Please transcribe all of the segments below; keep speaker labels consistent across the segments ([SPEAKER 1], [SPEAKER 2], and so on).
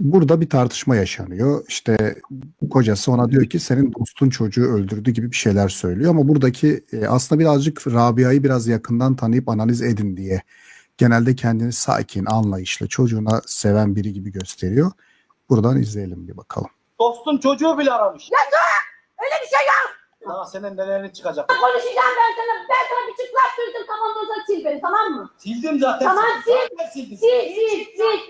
[SPEAKER 1] Burada bir tartışma yaşanıyor. İşte kocası ona diyor ki senin dostun çocuğu öldürdü gibi bir şeyler söylüyor ama buradaki e, aslında birazcık Rabia'yı biraz yakından tanıyıp analiz edin diye genelde kendini sakin, anlayışlı, çocuğuna seven biri gibi gösteriyor. Buradan izleyelim bir bakalım.
[SPEAKER 2] Dostun çocuğu bile aramış.
[SPEAKER 3] Öyle bir şey yok.
[SPEAKER 2] Daha senin nelerin çıkacak.
[SPEAKER 3] Konuşacağım ben sana. Ben sana bir çıplak sürdüm kafamda sil beni tamam mı?
[SPEAKER 2] Sildim zaten.
[SPEAKER 3] Tamam, sil.
[SPEAKER 2] Zaten sildim.
[SPEAKER 3] Sil sil sil.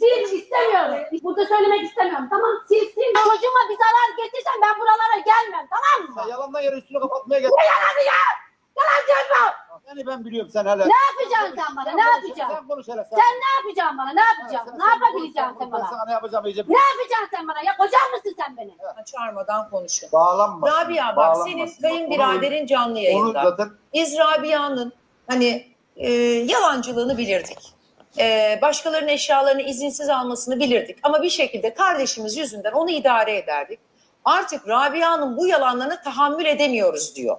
[SPEAKER 3] Sil istemiyorum. Burada söylemek istemiyorum tamam Sil sil. Çocuğuma bir zarar getirsen ben buralara gelmem tamam
[SPEAKER 2] Sen
[SPEAKER 3] mı?
[SPEAKER 2] yalandan yere üstünü kapatmaya gel.
[SPEAKER 3] Ne yalanı ya? Yalan söyleme.
[SPEAKER 2] Seni ben biliyorum sen hele.
[SPEAKER 3] Ne yapacaksın sen bana? Ne yapacaksın?
[SPEAKER 2] Sen konuş hele sen.
[SPEAKER 3] Sen ne yapacaksın bana? Ne yapacaksın? Ne yapabileceksin sen
[SPEAKER 2] Ben
[SPEAKER 3] bana?
[SPEAKER 2] sana ne yapacağım iyice.
[SPEAKER 3] Ne yapacaksın sen bana? Ya kocan mısın sen benim?
[SPEAKER 4] Çağırmadan konuşun.
[SPEAKER 2] Bağlanma.
[SPEAKER 4] Rabia bak senin kayınbiraderin canlı
[SPEAKER 2] Onu
[SPEAKER 4] yayında.
[SPEAKER 2] zaten
[SPEAKER 4] Biz Rabia'nın hani e, yalancılığını bilirdik. E, başkalarının eşyalarını izinsiz almasını bilirdik. Ama bir şekilde kardeşimiz yüzünden onu idare ederdik. Artık Rabia'nın bu yalanlarına tahammül edemiyoruz diyor.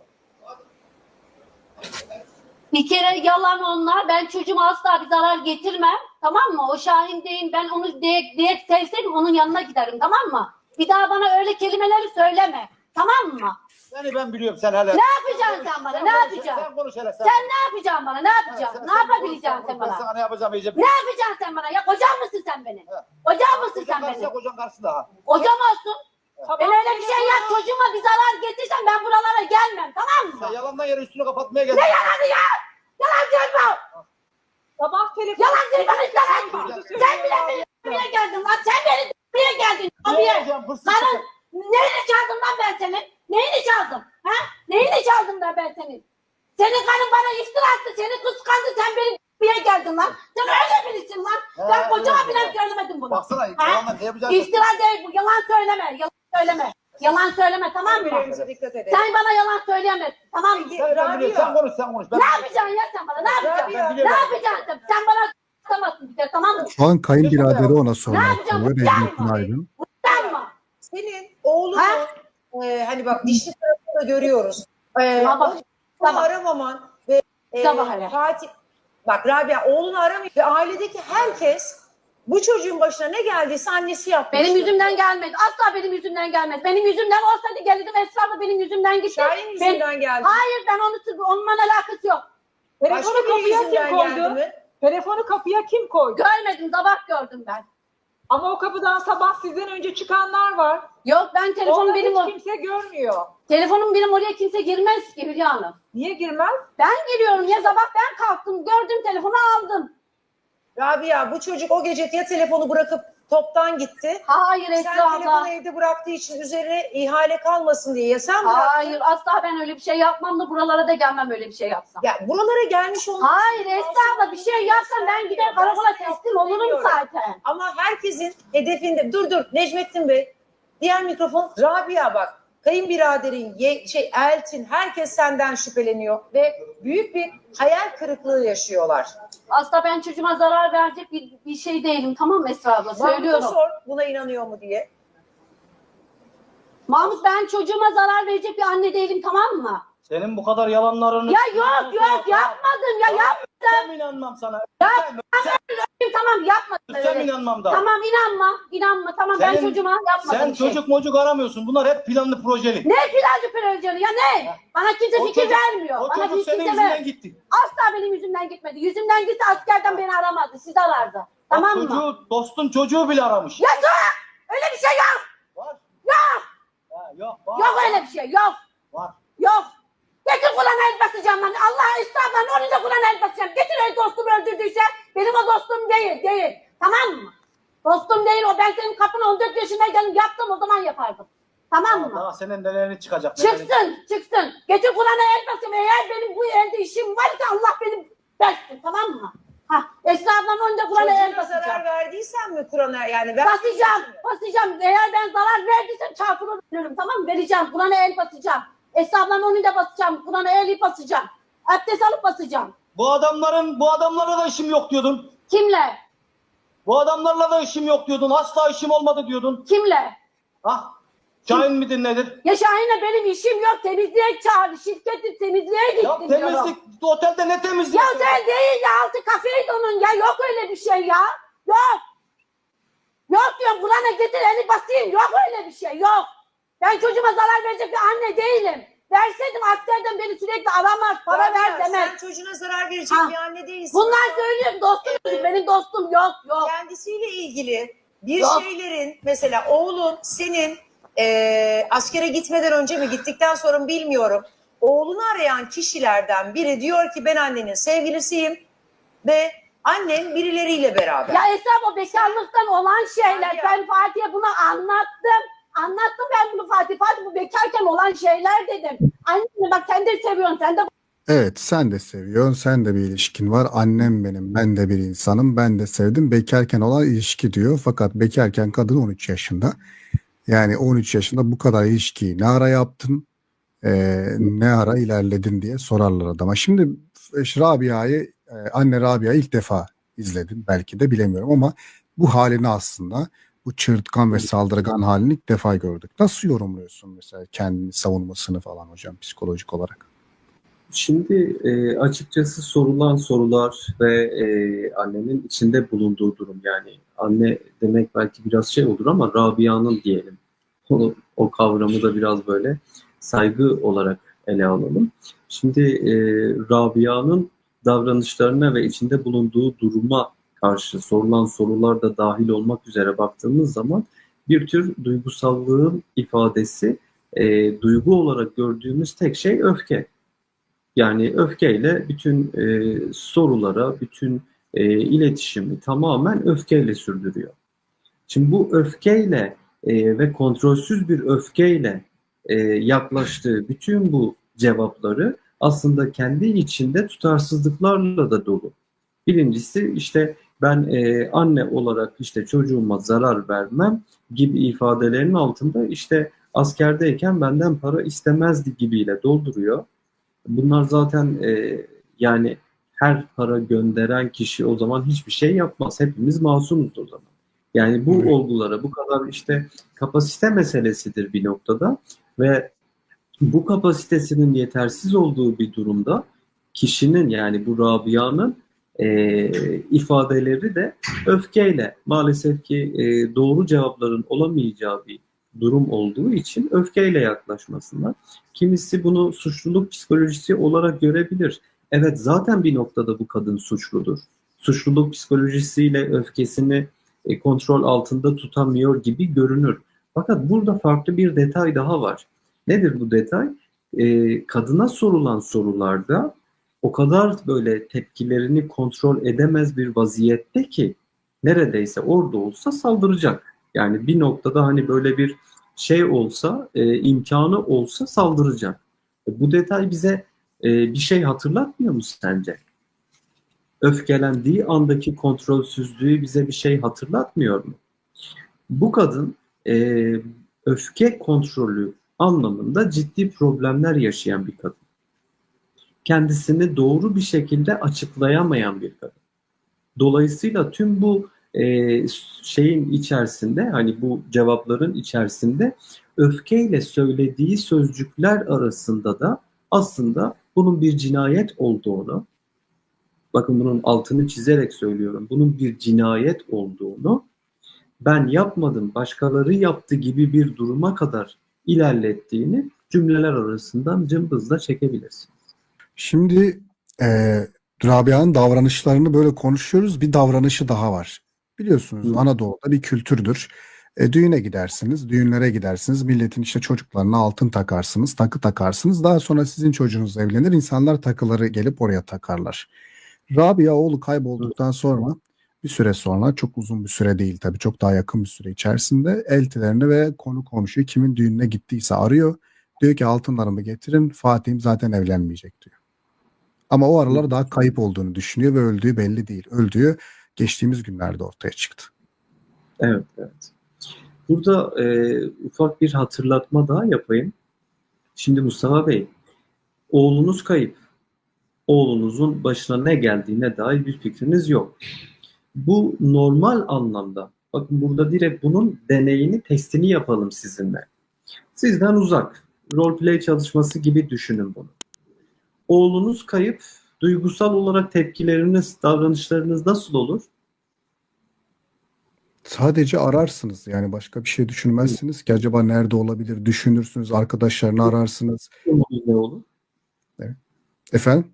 [SPEAKER 3] Bir kere yalan onlar. Ben çocuğuma asla bir zarar getirmem. Tamam mı? O Şahin değil. Ben onu diye, diye sevseydim onun yanına giderim. Tamam mı? Bir daha bana öyle kelimeleri söyleme. Tamam mı?
[SPEAKER 2] seni ben biliyorum sen hele.
[SPEAKER 3] Ne yapacaksın sen bana? Ne yapacaksın?
[SPEAKER 2] Sen konuş hele sen.
[SPEAKER 3] Sen ne yapacaksın bana? Ne yapacaksın? Ne yapabileceksin sen
[SPEAKER 2] Ben
[SPEAKER 3] bana?
[SPEAKER 2] sana ne yapacağım iyice.
[SPEAKER 3] Ne yapacaksın sen bana? Ya kocan mısın sen benim? Kocan mısın
[SPEAKER 2] Kocan
[SPEAKER 3] sen
[SPEAKER 2] karşısında kocan karşısında ha.
[SPEAKER 3] Kocam olsun. Ben öyle bir şey yap çocuğuma bir zarar getirsen ben buralara gelmem. Tamam
[SPEAKER 2] Sen
[SPEAKER 3] mı?
[SPEAKER 2] yalandan yere üstünü kapatmaya gel.
[SPEAKER 3] Ne yalanı ya? Yalan söyleme.
[SPEAKER 5] Sabah telefon
[SPEAKER 3] Yalan söyleme istemem. Sen bile beni buraya geldin lan. Sen beni buraya geldin. Abiye.
[SPEAKER 2] çıkacak.
[SPEAKER 3] neyini çaldım lan ben senin? Neyini çaldım? Ha? Neyini çaldım da ben senin? Senin karın bana iftira attı. Seni kıskandı. Sen beni buraya geldin lan. Sen öyle birisin lan. Ben
[SPEAKER 2] He,
[SPEAKER 3] kocama
[SPEAKER 2] öyle.
[SPEAKER 3] bile söylemedim bunu.
[SPEAKER 2] Baksana
[SPEAKER 3] Ha?
[SPEAKER 2] yalandan ne yapacağım?
[SPEAKER 3] İftira değil bu. Yalan söyleme. Yalan söyleme. Yalan söyleme tamam mı?
[SPEAKER 4] Birbirimize dikkat edelim.
[SPEAKER 3] Sen bana yalan söyleyemezsin. Tamam mı?
[SPEAKER 2] Sen, ben biliyorum. sen
[SPEAKER 4] Rabia.
[SPEAKER 2] konuş sen konuş. Ben
[SPEAKER 3] Ne yapacaksın ya sen bana? Ne yapacaksın?
[SPEAKER 4] Rabia.
[SPEAKER 2] Ben.
[SPEAKER 3] Ne yapacaksın? Sen bana tutamazsın bir kere tamam mı?
[SPEAKER 1] Şu an kayınbiraderi ona sormak
[SPEAKER 3] yapacağım? Yapma.
[SPEAKER 1] Necmi Günaydın.
[SPEAKER 3] Yapma.
[SPEAKER 4] Senin oğlunu
[SPEAKER 3] Ha?
[SPEAKER 4] e, hani bak dişli tarafını da görüyoruz. E,
[SPEAKER 3] Sabah. Sabah.
[SPEAKER 4] aramaman ve e,
[SPEAKER 3] Sabah hele.
[SPEAKER 4] Fatih bak Rabia oğlunu aramıyor ve ailedeki herkes bu çocuğun başına ne geldiyse annesi yapmış.
[SPEAKER 3] Benim yüzümden gelmedi. Asla benim yüzümden gelmedi. Benim yüzümden olsaydı gelirdim. Esra da benim yüzümden gitti.
[SPEAKER 4] Şahin
[SPEAKER 3] Ben-
[SPEAKER 4] yüzünden geldi.
[SPEAKER 3] Hayır ben onu onunla alakası yok.
[SPEAKER 4] Başka
[SPEAKER 5] telefonu
[SPEAKER 4] bir
[SPEAKER 5] kapıya
[SPEAKER 4] yüzünden
[SPEAKER 5] kim
[SPEAKER 4] geldi
[SPEAKER 5] koydu?
[SPEAKER 4] mi?
[SPEAKER 5] Telefonu kapıya kim koydu?
[SPEAKER 3] Görmedim sabah gördüm ben.
[SPEAKER 5] Ama o kapıdan sabah sizden önce çıkanlar var.
[SPEAKER 3] Yok ben telefonum
[SPEAKER 5] Onları
[SPEAKER 3] benim
[SPEAKER 5] hiç
[SPEAKER 3] o.
[SPEAKER 5] kimse görmüyor.
[SPEAKER 3] Telefonum benim oraya kimse girmez ki Hülya Hanım.
[SPEAKER 5] Niye girmez?
[SPEAKER 3] Ben giriyorum ya sabah ben kalktım gördüm telefonu aldım.
[SPEAKER 4] Rabia bu çocuk o gece ya telefonu bırakıp toptan gitti.
[SPEAKER 3] Hayır
[SPEAKER 4] Sen
[SPEAKER 3] Esra
[SPEAKER 4] telefonu
[SPEAKER 3] abla.
[SPEAKER 4] evde bıraktığı için üzerine ihale kalmasın diye ya sen bıraktın.
[SPEAKER 3] Hayır asla ben öyle bir şey yapmam da buralara da gelmem öyle bir şey yapsam.
[SPEAKER 4] Ya buralara gelmiş olmak
[SPEAKER 3] Hayır Esra abla bir şey yapsam ben gider karakola teslim olurum zaten.
[SPEAKER 4] Ama herkesin hedefinde dur dur Necmettin Bey diğer mikrofon Rabia bak kayınbiraderin ye, şey Eltin herkes senden şüpheleniyor ve büyük bir hayal kırıklığı yaşıyorlar.
[SPEAKER 3] Asla ben çocuğuma zarar verecek bir, bir şey değilim tamam mı Esra abla
[SPEAKER 4] Mahmut'a
[SPEAKER 3] söylüyorum.
[SPEAKER 4] sor buna inanıyor mu diye.
[SPEAKER 3] Mahmut ben çocuğuma zarar verecek bir anne değilim tamam mı?
[SPEAKER 2] Senin bu kadar yalanlarını...
[SPEAKER 3] Ya yok yok yapmadım ya yapmadım
[SPEAKER 2] Sen inanmam sana.
[SPEAKER 3] Ya,
[SPEAKER 2] Sen,
[SPEAKER 3] tamam yapmadım.
[SPEAKER 2] sen
[SPEAKER 3] öyle.
[SPEAKER 2] inanmam da.
[SPEAKER 3] Tamam inanma inanma tamam ben
[SPEAKER 2] Senin-
[SPEAKER 3] çocuğuma yapmadım
[SPEAKER 2] Sen
[SPEAKER 3] bir şey.
[SPEAKER 2] çocuk mocuk aramıyorsun. Bunlar hep planlı projeli.
[SPEAKER 3] Ne plajı projeli ya ne? Bana kimse
[SPEAKER 2] O
[SPEAKER 3] fikir
[SPEAKER 2] çocuk-
[SPEAKER 3] vermiyor.
[SPEAKER 2] O
[SPEAKER 3] Bana
[SPEAKER 2] çocuk senin
[SPEAKER 3] kimse
[SPEAKER 2] yüzünden
[SPEAKER 3] ver.
[SPEAKER 2] gitti.
[SPEAKER 3] Asla benim yüzümden gitmedi. Yüzümden gitse askerden beni aramadı. Siz arardı. Tamam
[SPEAKER 2] Bak,
[SPEAKER 3] mı?
[SPEAKER 2] çocuğu, dostun çocuğu bile aramış.
[SPEAKER 3] Ya sus! Öyle bir şey yok.
[SPEAKER 2] Var.
[SPEAKER 3] Yok.
[SPEAKER 2] Ha, yok. Var.
[SPEAKER 3] Yok öyle bir şey. Yok.
[SPEAKER 2] Var.
[SPEAKER 3] Yok. Kur'an'a el basacağım ben. Allah estağfurullah onun da Kur'an'a el basacağım. Getir el dostumu öldürdüyse benim o dostum değil. Değil. Tamam mı? Dostum değil o. Ben senin kapına 14 yaşındayken yaptım o zaman yapardım. Tamam mı?
[SPEAKER 2] Daha senin nelerini çıkacak. nelerini-
[SPEAKER 3] Çıksın, çıksın. Getir Kur'an'a el basayım. Eğer benim bu elde işim varsa Allah benim bessin. Tamam mı? Ha, Esra ablanın önünde Kur'an'a el
[SPEAKER 4] Çocuğuna
[SPEAKER 3] basacağım.
[SPEAKER 4] zarar verdiysen mi Kur'an'a yani? ver-
[SPEAKER 3] Basacağım, basacağım. Eğer ben zarar verdiysem çarpılır ölürüm. Tamam mı? Vereceğim. Kur'an'a el basacağım. Esra ablanın önünde basacağım. Kur'an'a el basacağım. Abdest alıp basacağım.
[SPEAKER 2] Bu adamların, bu adamlarla da işim yok diyordun.
[SPEAKER 3] Kimle?
[SPEAKER 2] Bu adamlarla da işim yok diyordun. Asla işim olmadı diyordun.
[SPEAKER 3] Kimle?
[SPEAKER 2] Ha? Şahin midir nedir?
[SPEAKER 3] Ya Şahin'le benim işim yok. Temizliğe çağır. Şirketi temizliğe gittim
[SPEAKER 2] Ya
[SPEAKER 3] diyorum.
[SPEAKER 2] temizlik, otelde ne temizlik?
[SPEAKER 3] Ya sen değil ya altı kafeydi onun ya yok öyle bir şey ya. Yok. Yok diyorum bana getir eli basayım. Yok öyle bir şey yok. Ben çocuğuma zarar verecek bir anne değilim. Verseydim askerden beni sürekli aramaz, para ver
[SPEAKER 4] Rabia,
[SPEAKER 3] demez.
[SPEAKER 4] Sen çocuğuna zarar verecek
[SPEAKER 3] Ha.
[SPEAKER 4] bir anne değilsin.
[SPEAKER 3] Bunlar söylüyorum dostum çocuk, benim dostum yok yok.
[SPEAKER 4] kendisiyle ilgili bir
[SPEAKER 3] Yok.
[SPEAKER 4] şeylerin mesela oğlun senin eee, askere gitmeden önce mi gittikten sonra mı bilmiyorum. Oğlunu arayan kişilerden biri diyor ki ben annenin sevgilisiyim ve annen birileriyle beraber.
[SPEAKER 3] Ya Esra o bekarlıktan olan şeyler.
[SPEAKER 4] Ya.
[SPEAKER 3] Ben Fatih'e bunu anlattım. Anlattım ben bunu Fatih. Fatih bu bekarken olan şeyler dedim. Anne bak sen de seviyorsun sen de
[SPEAKER 1] Evet sen de seviyorsun. Sen de bir ilişkin var. Annem benim. Ben de bir insanım. Ben de sevdim. Bekarken olan ilişki diyor. Fakat bekarken kadın 13 yaşında. Yani 13 yaşında bu kadar ilişkiyi ne ara yaptın? Ee, ne ara ilerledin diye sorarlar adama. Şimdi e, Rabia'yı e, anne Rabia ilk defa izledim. Belki de bilemiyorum ama bu halini aslında bu çırtkan ve saldırgan halini ilk defa gördük. Nasıl yorumluyorsun mesela kendini savunmasını falan hocam psikolojik olarak?
[SPEAKER 6] Şimdi e, açıkçası sorulan sorular ve e, annenin içinde bulunduğu durum yani anne demek belki biraz şey olur ama Rabia'nın diyelim. O, o kavramı da biraz böyle saygı olarak ele alalım. Şimdi e, Rabia'nın davranışlarına ve içinde bulunduğu duruma karşı sorulan sorular da dahil olmak üzere baktığımız zaman bir tür duygusallığın ifadesi e, duygu olarak gördüğümüz tek şey öfke. Yani öfkeyle bütün e, sorulara, bütün e, iletişimi tamamen öfkeyle sürdürüyor. Şimdi bu öfkeyle e, ve kontrolsüz bir öfkeyle e, yaklaştığı bütün bu cevapları aslında kendi içinde tutarsızlıklarla da dolu. Birincisi işte ben e, anne olarak işte çocuğuma zarar vermem gibi ifadelerin altında işte askerdeyken benden para istemezdi gibiyle dolduruyor. Bunlar zaten e, yani her para gönderen kişi o zaman hiçbir şey yapmaz. Hepimiz masumuz o zaman. Yani bu
[SPEAKER 1] Evet.
[SPEAKER 6] olgulara bu kadar işte kapasite meselesidir bir noktada ve bu kapasitesinin yetersiz olduğu bir durumda kişinin yani bu Rabia'nın e, ifadeleri de öfkeyle maalesef ki e, doğru cevapların olamayacağı bir durum olduğu için öfkeyle yaklaşmasınlar. Kimisi bunu suçluluk psikolojisi olarak görebilir. Evet zaten bir noktada bu kadın suçludur. Suçluluk psikolojisiyle öfkesini e, kontrol altında tutamıyor gibi görünür. Fakat burada farklı bir detay daha var. Nedir bu detay? E, kadına sorulan sorularda o kadar böyle tepkilerini kontrol edemez bir vaziyette ki neredeyse orada olsa saldıracak. Yani bir noktada hani böyle bir şey olsa, e, imkanı olsa saldıracak. E, bu detay bize e, bir şey hatırlatmıyor mu sence? Öfkelendiği andaki kontrolsüzlüğü bize bir şey hatırlatmıyor mu? Bu kadın e, öfke kontrolü anlamında ciddi problemler yaşayan bir kadın. Kendisini doğru bir şekilde açıklayamayan bir kadın. Dolayısıyla tüm bu e, şeyin içerisinde hani bu cevapların içerisinde öfkeyle söylediği sözcükler arasında da aslında bunun bir cinayet olduğunu bakın bunun altını çizerek söylüyorum bunun bir cinayet olduğunu ben yapmadım başkaları yaptı gibi bir duruma kadar ilerlettiğini cümleler arasından cımbızla çekebilirsin.
[SPEAKER 1] Şimdi e, Rabia'nın davranışlarını böyle konuşuyoruz. Bir davranışı daha var. Biliyorsunuz
[SPEAKER 6] Hı.
[SPEAKER 1] Anadolu'da bir kültürdür. E, düğüne gidersiniz, düğünlere gidersiniz. Milletin işte çocuklarına altın takarsınız, takı takarsınız. Daha sonra sizin çocuğunuz evlenir. insanlar takıları gelip oraya takarlar. Rabia oğlu kaybolduktan sonra bir süre sonra çok uzun bir süre değil tabii çok daha yakın bir süre içerisinde eltilerini ve konu komşuyu kimin düğününe gittiyse arıyor. Diyor ki altınlarımı getirin Fatih'im zaten evlenmeyecek diyor. Ama o aralar daha kayıp olduğunu düşünüyor ve öldüğü belli değil. Öldüğü geçtiğimiz günlerde ortaya çıktı.
[SPEAKER 6] Evet, evet. Burada e, ufak bir hatırlatma daha yapayım. Şimdi Mustafa Bey, oğlunuz kayıp. Oğlunuzun başına ne geldiğine dair bir fikriniz yok. Bu normal anlamda, bakın burada direkt bunun deneyini, testini yapalım sizinle. Sizden uzak, roleplay çalışması gibi düşünün bunu. Oğlunuz kayıp, duygusal olarak tepkileriniz, davranışlarınız nasıl olur?
[SPEAKER 1] Sadece ararsınız yani başka bir şey düşünmezsiniz ki acaba nerede olabilir düşünürsünüz arkadaşlarını ararsınız.
[SPEAKER 6] Durumunuz ne olur?
[SPEAKER 1] Efendim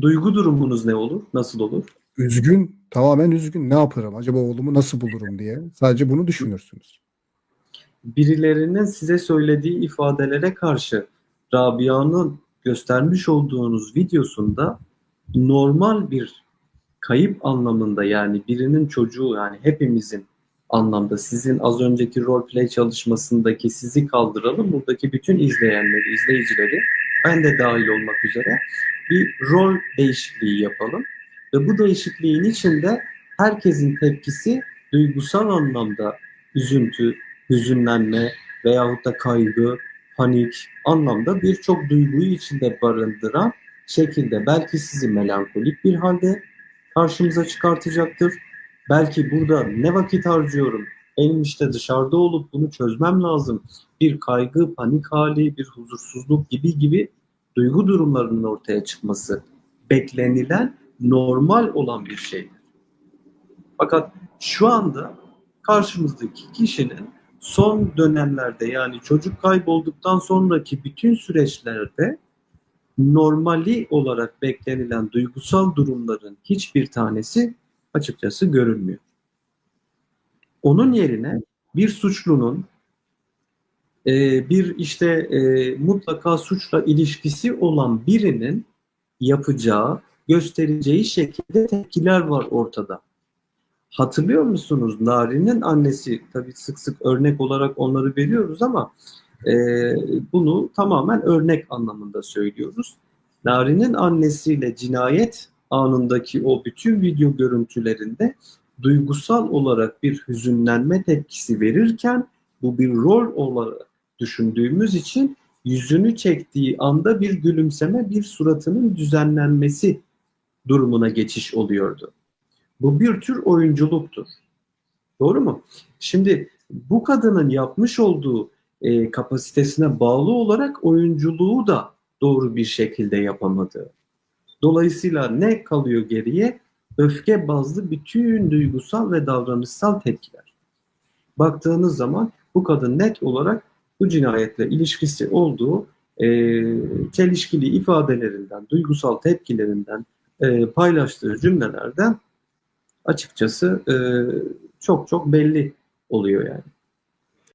[SPEAKER 6] Duygu durumunuz ne olur? Nasıl olur?
[SPEAKER 1] üzgün tamamen üzgün ne yaparım acaba oğlumu nasıl bulurum diye sadece bunu düşünürsünüz.
[SPEAKER 6] birilerinin size söylediği ifadelere karşı Rabia'nın göstermiş olduğunuz videosunda normal bir kayıp anlamında yani birinin çocuğu yani hepimizin anlamda sizin az önceki roleplay çalışmasındaki sizi kaldıralım buradaki bütün izleyenleri, izleyicileri ben de dahil olmak üzere bir rol değişikliği yapalım. Ve bu değişikliğin içinde herkesin tepkisi duygusal anlamda üzüntü, hüzünlenme veyahut da kaygı, panik anlamda birçok duyguyu içinde barındıran şekilde belki sizi melankolik bir halde karşımıza çıkartacaktır. Belki burada ne vakit harcıyorum, benim işte dışarıda olup bunu çözmem lazım. Bir kaygı, panik hali, bir huzursuzluk gibi gibi duygu durumlarının ortaya çıkması beklenilen normal olan bir şeydir. Fakat şu anda karşımızdaki kişinin son dönemlerde yani çocuk kaybolduktan sonraki bütün süreçlerde normali olarak beklenilen duygusal durumların hiçbir tanesi açıkçası görülmüyor. Onun yerine bir suçlunun e, bir işte e, mutlaka suçla ilişkisi olan birinin yapacağı, göstereceği şekilde tepkiler var ortada. Hatırlıyor musunuz? Nari'nin annesi, tabii sık sık örnek olarak onları veriyoruz ama e, bunu tamamen örnek anlamında söylüyoruz. Nari'nin annesiyle cinayet anındaki o bütün video görüntülerinde duygusal olarak bir hüzünlenme tepkisi verirken bu bir rol olarak düşündüğümüz için yüzünü çektiği anda bir gülümseme, bir suratının düzenlenmesi durumuna geçiş oluyordu. Bu bir tür oyunculuktur. Doğru mu? Şimdi bu kadının yapmış olduğu e, kapasitesine bağlı olarak oyunculuğu da doğru bir şekilde yapamadı. Dolayısıyla ne kalıyor geriye? Öfke bazlı bütün duygusal ve davranışsal tepkiler. Baktığınız zaman bu kadın net olarak bu cinayetle ilişkisi olduğu e, çelişkili ifadelerinden, duygusal tepkilerinden, e, paylaştığı cümlelerden açıkçası e, çok çok belli oluyor yani.